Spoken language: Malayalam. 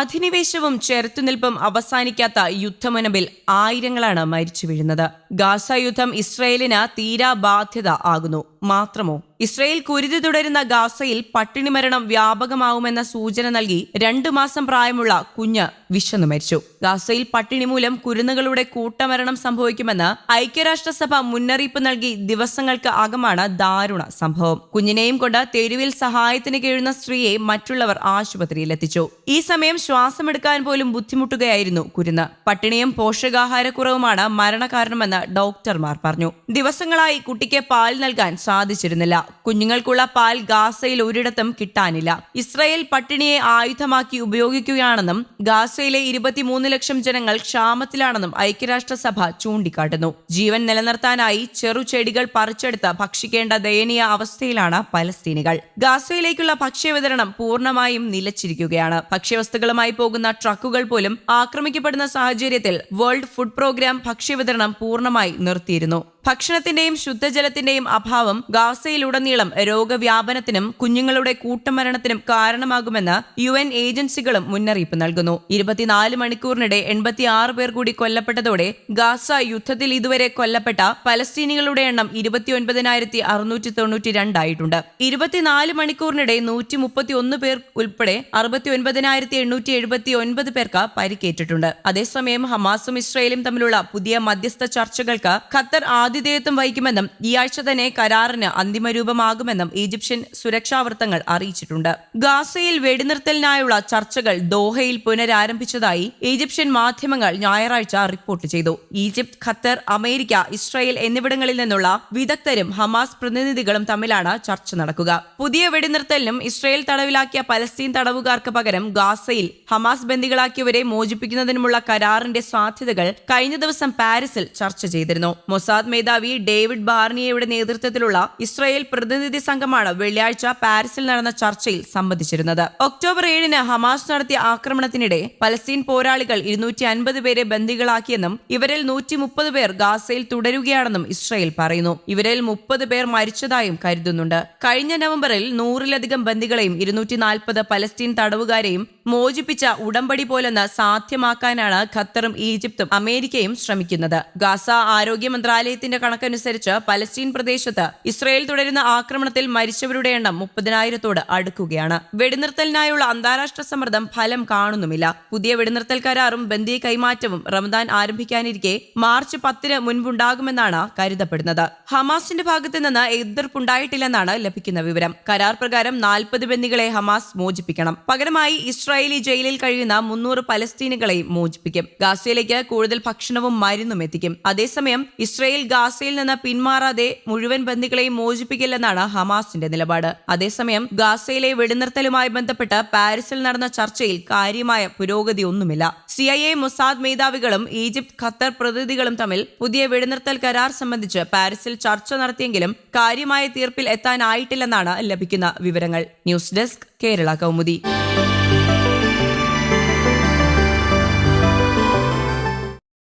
അധിനിവേശവും ചെറുത്തുനിൽപ്പും അവസാനിക്കാത്ത യുദ്ധമുനമ്പിൽ ആയിരങ്ങളാണ് മരിച്ചു വീഴുന്നത്. ഗാസ യുദ്ധം ഇസ്രയേലിന് തീരാ ബാധ്യത ആകുന്നു. മാത്രമോ? ഇസ്രയേൽ കുരുതി തുടരുന്ന ഗാസയിൽ പട്ടിണി മരണം വ്യാപകമാവുമെന്ന സൂചന നൽകി രണ്ടു മാസം പ്രായമുള്ള കുഞ്ഞ് വിശന്നു മരിച്ചു. ഗാസയിൽ പട്ടിണി മൂലം കുരുന്നുകളുടെ കൂട്ടമരണം സംഭവിക്കുമെന്ന് ഐക്യരാഷ്ട്രസഭ മുന്നറിയിപ്പ് നൽകി ദിവസങ്ങൾക്ക് അകമാണ് ദാരുണ സംഭവം. കുഞ്ഞിനെയും കൊണ്ട് തെരുവിൽ സഹായത്തിന് കീഴുന്ന സ്ത്രീയെ മറ്റുള്ളവർ ആശുപത്രിയിൽ എത്തിച്ചു ഈ സമയം ശ്വാസമെടുക്കാൻ പോലും ബുദ്ധിമുട്ടുകയായിരുന്നു കുരുന്ന്. പട്ടിണിയും പോഷകാഹാരക്കുറവുമാണ് മരണകാരണമെന്ന് ഡോക്ടർമാർ പറഞ്ഞു. ദിവസങ്ങളായി കുട്ടിക്ക് പാൽ നൽകാൻ സാധിച്ചിരുന്നില്ല. കുഞ്ഞുങ്ങൾക്കുള്ള പാൽ ഗാസയിൽ ഒരിടത്തും കിട്ടാനില്ല. ഇസ്രായേൽ പട്ടിണിയെ ആയുധമാക്കി ഉപയോഗിക്കുകയാണെന്നും ഗാസയിലെ ഇരുപത്തിമൂന്ന് ലക്ഷം ജനങ്ങൾ ക്ഷാമത്തിലാണെന്നും ഐക്യരാഷ്ട്രസഭ ചൂണ്ടിക്കാട്ടുന്നു. ജീവൻ നിലനിർത്താനായി ചെറുചെടികൾ പറിച്ചെടുത്ത് ഭക്ഷിക്കേണ്ട ദയനീയ അവസ്ഥയിലാണ് പലസ്തീനികൾ. ഗാസയിലേക്കുള്ള ഭക്ഷ്യവിതരണം പൂർണമായും നിലച്ചിരിക്കുകയാണ്. ഭക്ഷ്യവസ്തുക്കളുമായി പോകുന്ന ട്രക്കുകൾ പോലും ആക്രമിക്കപ്പെടുന്ന സാഹചര്യത്തിൽ വേൾഡ് ഫുഡ് പ്രോഗ്രാം ഭക്ഷ്യവിതരണം പൂർണമായി നിർത്തിയിരുന്നു. ഭക്ഷണത്തിന്റെയും ശുദ്ധജലത്തിന്റെയും അഭാവം ഗാസയിലുടനീളം രോഗവ്യാപനത്തിനും കുഞ്ഞുങ്ങളുടെ കൂട്ടമരണത്തിനും കാരണമാകുമെന്ന് യു എൻ ഏജൻസികളും മുന്നറിയിപ്പ് നൽകുന്നു. ഇരുപത്തിനാല് മണിക്കൂറിനിടെ എൺപത്തിയാറ് പേർ കൂടി കൊല്ലപ്പെട്ടതോടെ ഗാസ യുദ്ധത്തിൽ ഇതുവരെ കൊല്ലപ്പെട്ട പലസ്തീനികളുടെ എണ്ണം ഇരുപത്തിയൊൻപതിനായിരത്തി അറുന്നൂറ്റി തൊണ്ണൂറ്റി രണ്ടായിട്ടുണ്ട് ഇരുപത്തിനാല് മണിക്കൂറിനിടെ നൂറ്റി മുപ്പത്തി ഒന്ന് പേർ ഉൾപ്പെടെ അറുപത്തിയൊൻപതിനായിരത്തി എണ്ണൂറ്റി എഴുപത്തി ഒൻപത് പേർക്ക് പരിക്കേറ്റിട്ടുണ്ട്. അതേസമയം ഹമാസും ഇസ്രയേലും തമ്മിലുള്ള പുതിയ മധ്യസ്ഥ ചർച്ചകൾക്ക് ഖത്തർ ആതിഥേയത്വം വഹിക്കുമെന്നും ഈ ആഴ്ച തന്നെ കരാറിന് അന്തിമരൂപമാകുമെന്നും ഈജിപ്ഷ്യൻ സുരക്ഷാ വൃത്തങ്ങൾ അറിയിച്ചിട്ടുണ്ട്. ഗാസയിൽ വെടിനിർത്തലിനായുള്ള ചർച്ചകൾ ദോഹയിൽ പുനരാരംഭിച്ചതായി ഈജിപ്ഷ്യൻ മാധ്യമങ്ങൾ ഞായറാഴ്ച റിപ്പോർട്ട് ചെയ്തു. ഈജിപ്ത് ഖത്തർ അമേരിക്ക ഇസ്രായേൽ എന്നിവിടങ്ങളിൽ നിന്നുള്ള വിദഗ്ധരും ഹമാസ് പ്രതിനിധികളും തമ്മിലാണ് ചർച്ച നടക്കുക. പുതിയ വെടിനിർത്തലിനും ഇസ്രായേൽ തടവിലാക്കിയ പലസ്തീൻ തടവുകാർക്ക് പകരം ഗാസയിൽ ഹമാസ് ബന്ദികളാക്കിയവരെ മോചിപ്പിക്കുന്നതിനുമുള്ള കരാറിന്റെ സാധ്യതകൾ കഴിഞ്ഞ ദിവസം പാരീസിൽ ചർച്ച ചെയ്തിരുന്നു. മൊസാദ് മേധാവി ഡേവിഡ് ബാർണിയയുടെ നേതൃത്വത്തിലുള്ള ഇസ്രായേൽ പ്രതിനിധി സംഘമാണ് വെള്ളിയാഴ്ച പാരീസിൽ നടന്ന ചർച്ചയിൽ സംബന്ധിച്ചിരുന്നത്. ഒക്ടോബർ ഏഴിന് ഹമാസ് നടത്തിയ ആക്രമണത്തിനിടെ പലസ്തീൻ പോരാളികൾ ഇരുന്നൂറ്റി അൻപത് പേരെ ബന്ദികളാക്കിയെന്നും ഇവരിൽ നൂറ്റി മുപ്പത് പേർ ഗാസയിൽ തുടരുകയാണെന്നും ഇസ്രായേൽ പറയുന്നു. ഇവരിൽ മുപ്പത് പേർ മരിച്ചതായും കരുതുന്നുണ്ട്. കഴിഞ്ഞ നവംബറിൽ നൂറിലധികം ബന്ദികളെയും ഇരുന്നൂറ്റി നാൽപ്പത് പലസ്തീൻ തടവുകാരെയും മോചിപ്പിച്ച ഉടമ്പടി പോലെന്ന് സാധ്യമാക്കാനാണ് ഖത്തറും ഈജിപ്തും അമേരിക്കയും ശ്രമിക്കുന്നത്. ഗാസ ആരോഗ്യ മന്ത്രാലയത്തിന്റെ കണക്കനുസരിച്ച് പലസ്തീൻ പ്രദേശത്ത് ഇസ്രയേൽ തുടരുന്ന ആക്രമണത്തിൽ മരിച്ചവരുടെ എണ്ണം മുപ്പതിനായിരത്തോട് അടുക്കുകയാണ്. വെടിനിർത്തലിനായുള്ള അന്താരാഷ്ട്ര സമ്മർദ്ദം ഫലം കാണുന്നുമില്ല. പുതിയ വെടിനിർത്തൽ കരാറും ബന്ദി കൈമാറ്റവും റമദാൻ ആരംഭിക്കാനിരിക്കെ മാർച്ച് പത്തിന് മുൻപുണ്ടാകുമെന്നാണ് കരുതപ്പെടുന്നത്. ഹമാസിന്റെ ഭാഗത്ത് നിന്ന് എതിർപ്പുണ്ടായിട്ടില്ലെന്നാണ് ലഭിക്കുന്ന വിവരം. കരാർ പ്രകാരം നാൽപ്പത് ബന്ദികളെ ഹമാസ് മോചിപ്പിക്കണം. പകരമായി ഇസ്രായേലി ജയിലിൽ കഴിയുന്ന മുന്നൂറ് പലസ്തീനുകളെയും മോചിപ്പിക്കും. ഗാസയിലേക്ക് കൂടുതൽ ഭക്ഷണവും മരുന്നും എത്തിക്കും. അതേസമയം ഇസ്രായേൽ ഗാസയിൽ നിന്ന് പിന്മാറാതെ മുഴുവൻ ബന്ദികളെയും മോചിപ്പിക്കില്ലെന്നാണ് ഹമാസിന്റെ നിലപാട്. അതേസമയം ഗാസയിലെ വെടിനിർത്തലുമായി ബന്ധപ്പെട്ട് പാരീസിൽ നടന്ന ചർച്ചയിൽ കാര്യമായ പുരോഗതി ഒന്നുമില്ല സി ഐ എ മൊസാദ് മേധാവികളും ഈജിപ്ത് ഖത്തർ പ്രതിനിധികളും തമ്മിൽ പുതിയ വെടിനിർത്തൽ കരാർ സംബന്ധിച്ച് പാരീസിൽ ചർച്ച നടത്തിയെങ്കിലും കാര്യമായ തീർപ്പിൽ എത്താനായിട്ടില്ലെന്നാണ് ലഭിക്കുന്ന വിവരങ്ങൾ. News desk Kerala Kaumudi.